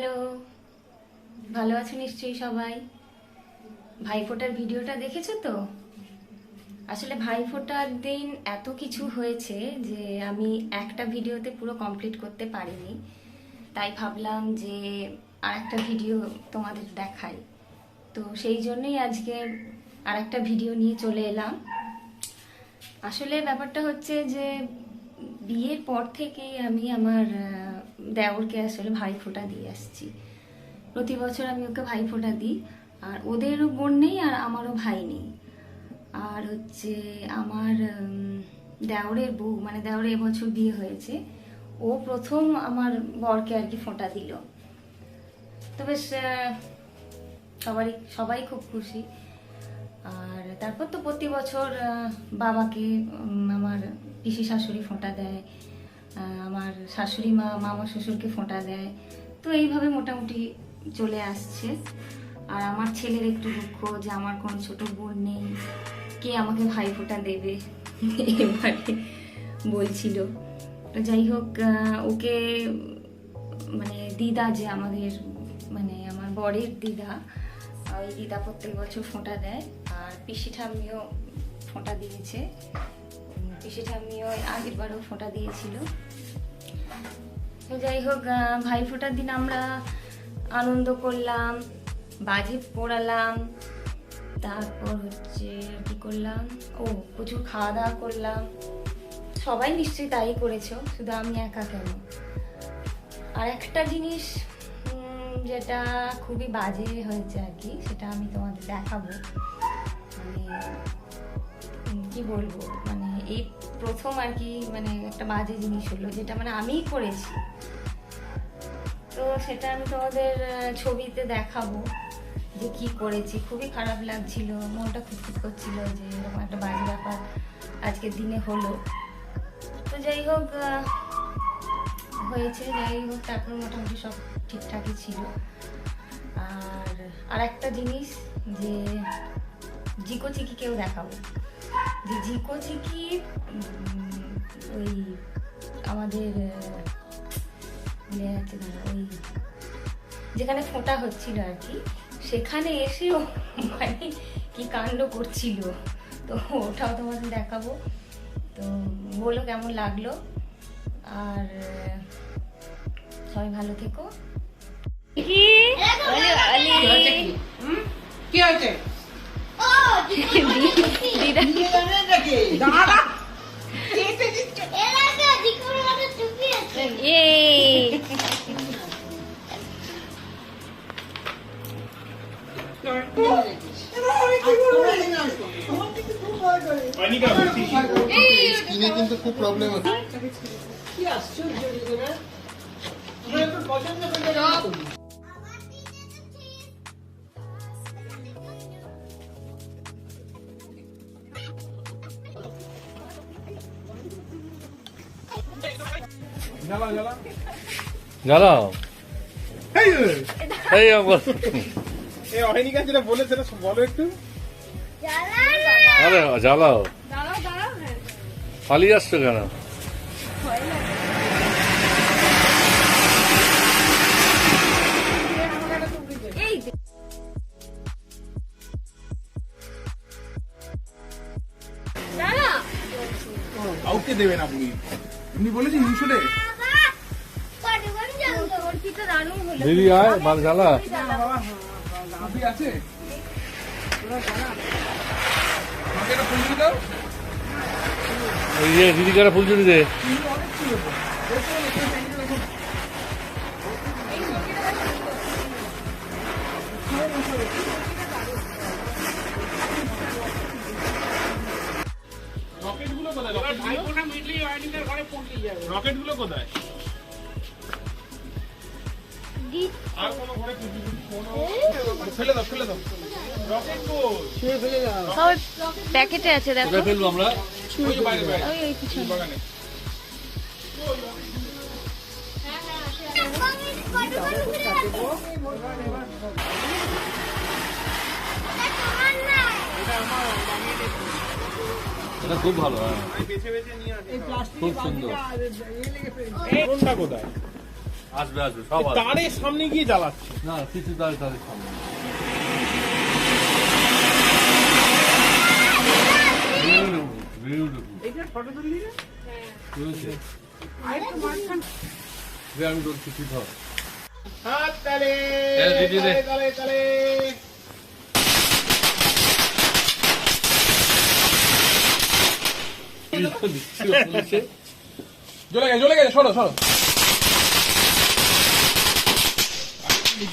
Hello. ভালো আছো নিশ্চয়ই সবাই? ভাইফোঁটার ভিডিওটা দেখেছ তো? আসলে ভাইফোঁটার দিন এত কিছু হয়েছে যে আমি একটা ভিডিওতে পুরো কমপ্লিট করতে পারিনি। তাই ভাবলাম যে আর একটা ভিডিও তোমাদের দেখাই। তো সেই জন্যই আজকে আর একটা ভিডিও নিয়ে চলে এলাম। আসলে ব্যাপারটা হচ্ছে যে বিয়ের পর থেকেই আমি আমার দেওরকে আসলে ভাই ফোঁটা দিয়ে আসছি। প্রতি বছর আমি ওকে ভাই ফোঁটা দিই, আর ওদেরও বোন নেই আর আমারও ভাই নেই। আর হচ্ছে আমার দেওরের বউ মানে দেওরের এবছর বিয়ে হয়েছে, ও প্রথম আমার বরকে আর কি ফোঁটা দিল। তো বেশ সবারই, সবাই খুব খুশি। আর তারপর তো প্রতি বছর বাবাকে আমার পিসি শাশুড়ি ফোঁটা দেয় আমার শাশুড়ি মা, মামা শ্বশুরকে ফোঁটা দেয়। তো এইভাবে মোটামুটি চলে আসছে। আর আমার ছেলের একটু দুঃখ যে আমার কোনো ছোট বোন নেই, কে আমাকে ভাই ফোঁটা দেবে? এবারে বলছিল। তো যাই হোক ওকে মানে দিদা যে আমাদের মানে আমার বরের দিদা, ওই দিদা প্রত্যেক বছর ফোঁটা দেয়। আর পিসি ঠাম্মিও ফোঁটা দিয়েছে। পিসি ঠাম্মিও আগের বারও ফোঁটা দিয়েছিল। যাই হোক ভাই ফোঁটার দিন আমরা আনন্দ করলাম, বাজি পোড়ালাম, তারপর হচ্ছে কি করলাম? ও, প্রচুর খাওয়া দাওয়া করলাম। সবাই নিশ্চয়ই তাই করেছ, শুধু আমি একা কেন? আর একটা জিনিস যেটা খুবই বাজে হয়েছে আর কি, সেটা আমি তোমাদের দেখাবো। মানে কি বলব? মানে এই প্রথম আর কি মানে একটা বাজে জিনিস হলো, যেটা মানে আমিই করেছি। তো সেটা আমি তোমাদের ছবিতে দেখাবো যে কি করেছি। খুবই খারাপ লাগছিল, মনটা খুঁতখুত করছিল যে এরকম একটা বাজে ব্যাপার আজকের দিনে হলো। তো যাই হোক হয়েছে, যাই হোক, তারপর মোটামুটি সব ঠিকঠাকই ছিল। আর আর একটা জিনিস যে জিকো চিকি কেউ দেখাবো। যে জিকো চিকি উম, ওই আমাদের দাঁড়া, ওই যেখানে ফোঁটা হচ্ছিল আর কি সেখানে এসেও মানে কি কাণ্ড করছিল। তো ওটাও তোমাদের দেখাবো। তো বলো কেমন লাগল? আর সবাই ভালো থেকো। কি কি? হয়েছে? দিদা দাঁড়া এই স্কিনে কিন্তু খুব প্রবলেম কি আশ্চর্য জ্বালাও এই এই আমার এই যেটা বলে সেটা বলো একটু। আরে জ্বালাও। পালিয়ে আসছো কেন? কাউকে দেবে না আপনি এমনি বলেছি ইউসুলে দিদি আয় বাল জ্বালা। আছে যে দিদি কারা ফুলচুরি দে রকেটগুলো কোথায় রকেটগুলো কোথায়? আর কোনো ঘরে ফেলে দাও ফেলে দাও রকেট কো সব প্যাকেটে আছে দেখো। কোথায় ফেলব আমরা? ওই বাইরে বাইরে। ওই ওই পিছনে। বাগানে এটা খুব ভালো হ্যাঁ। খুব সুন্দর। কোনটা কোথায়? আসবে আসবে সব তারের সামনে গিয়ে জ্বালাচ্ছে। না কিছু তার তাদের সামনে। আমি বলছি ধর। তালে। তালে তালে বলছে। জ্বলে গেছে জ্বলে গেছে সরো সরো।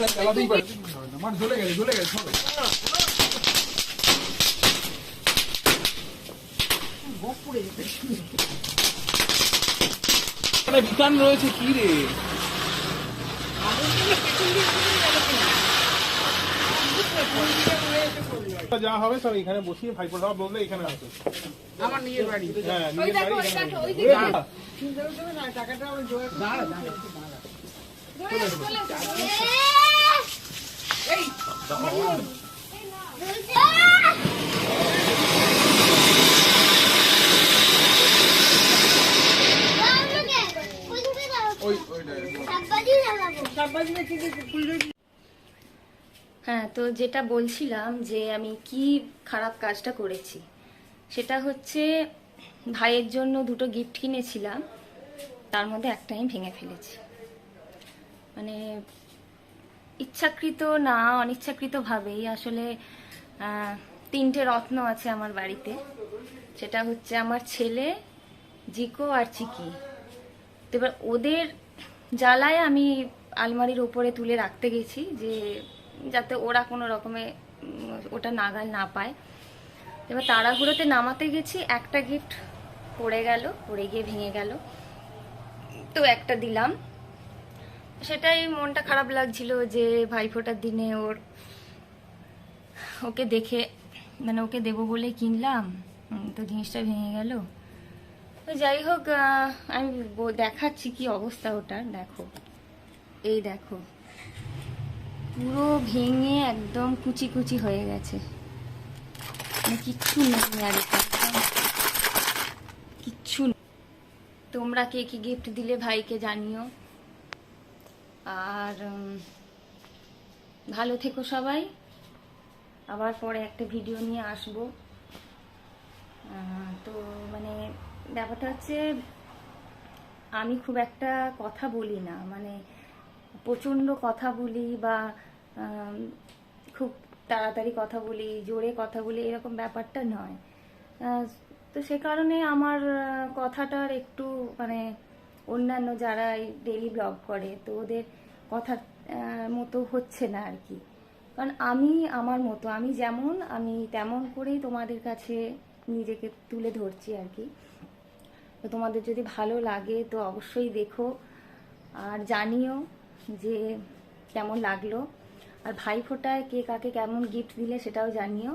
চালাতেই পারে আমার জ্বলে গেছে জ্বলে গেছে সরো বিতান রয়েছে কি রে যা হবে সব এখানে বসিয়ে ভাইপো সব বললে এখানে আসবে। আমার নিজের বাড়ি। হ্যাঁ নিজের বাড়ি টাকাটা হ্যাঁ তো যেটা বলছিলাম যে আমি কি খারাপ কাজটা করেছি, সেটা হচ্ছে ভাইয়ের জন্য দুটো গিফট কিনেছিলাম, তার মধ্যে একটা আমি ভেঙে ফেলেছি। মানে ইচ্ছাকৃত না, অনিচ্ছাকৃতভাবেই আসলে তিনটে রত্ন আছে আমার বাড়িতে। সেটা হচ্ছে আমার ছেলে, জিকো আর চিকি। তো এবার ওদের জ্বালায় আমি আলমারির ওপরে তুলে রাখতে গেছি যে, যাতে ওরা কোনো রকমে ওটা নাগাল না পায়। এবার তাড়াহুড়োতে নামাতে গেছি, একটা গিফট পড়ে গেল, পড়ে গিয়ে ভেঙে গেল। তো একটা দিলাম। সেটাই মনটা খারাপ লাগছিল যে ভাইফোঁটার দিনে ওর ওকে দেখে মানে ওকে দেবো বলে কিনলাম। তো জিনিসটা ভেঙে গেল। তো যাই হোক আমি দেখাচ্ছি কি অবস্থা ওটার দেখো। এই দেখো। পুরো ভেঙে একদম কুচি কুচি হয়ে গেছে। মানে কিচ্ছু নেই আর কিচ্ছু। তোমরা কে কি গিফট দিলে ভাইকে জানিও। আর ভালো থেকো সবাই। আবার পরে একটা ভিডিও নিয়ে আসব। তো মানে ব্যাপারটা হচ্ছে, আমি খুব একটা কথা বলি না। মানে প্রচণ্ড কথা বলি বা খুব তাড়াতাড়ি কথা বলি, জোরে কথা বলি, এরকম ব্যাপারটা নয়। তো সে কারণে আমার কথাটার একটু মানে অন্যান্য যারা এই ডেলি ব্লগ করে তো ওদের আহ, মতো হচ্ছে না আর কি। কারণ আমি আমার মতো আমি যেমন আমি তেমন করেই তোমাদের কাছে নিজেকে তুলে ধরছি আর কি। তো তোমাদের যদি ভালো লাগে তো অবশ্যই দেখো আর জানিও যে কেমন লাগল। আর ভাইফোঁটায় কে কাকে কেমন গিফট দিলে সেটাও জানিও।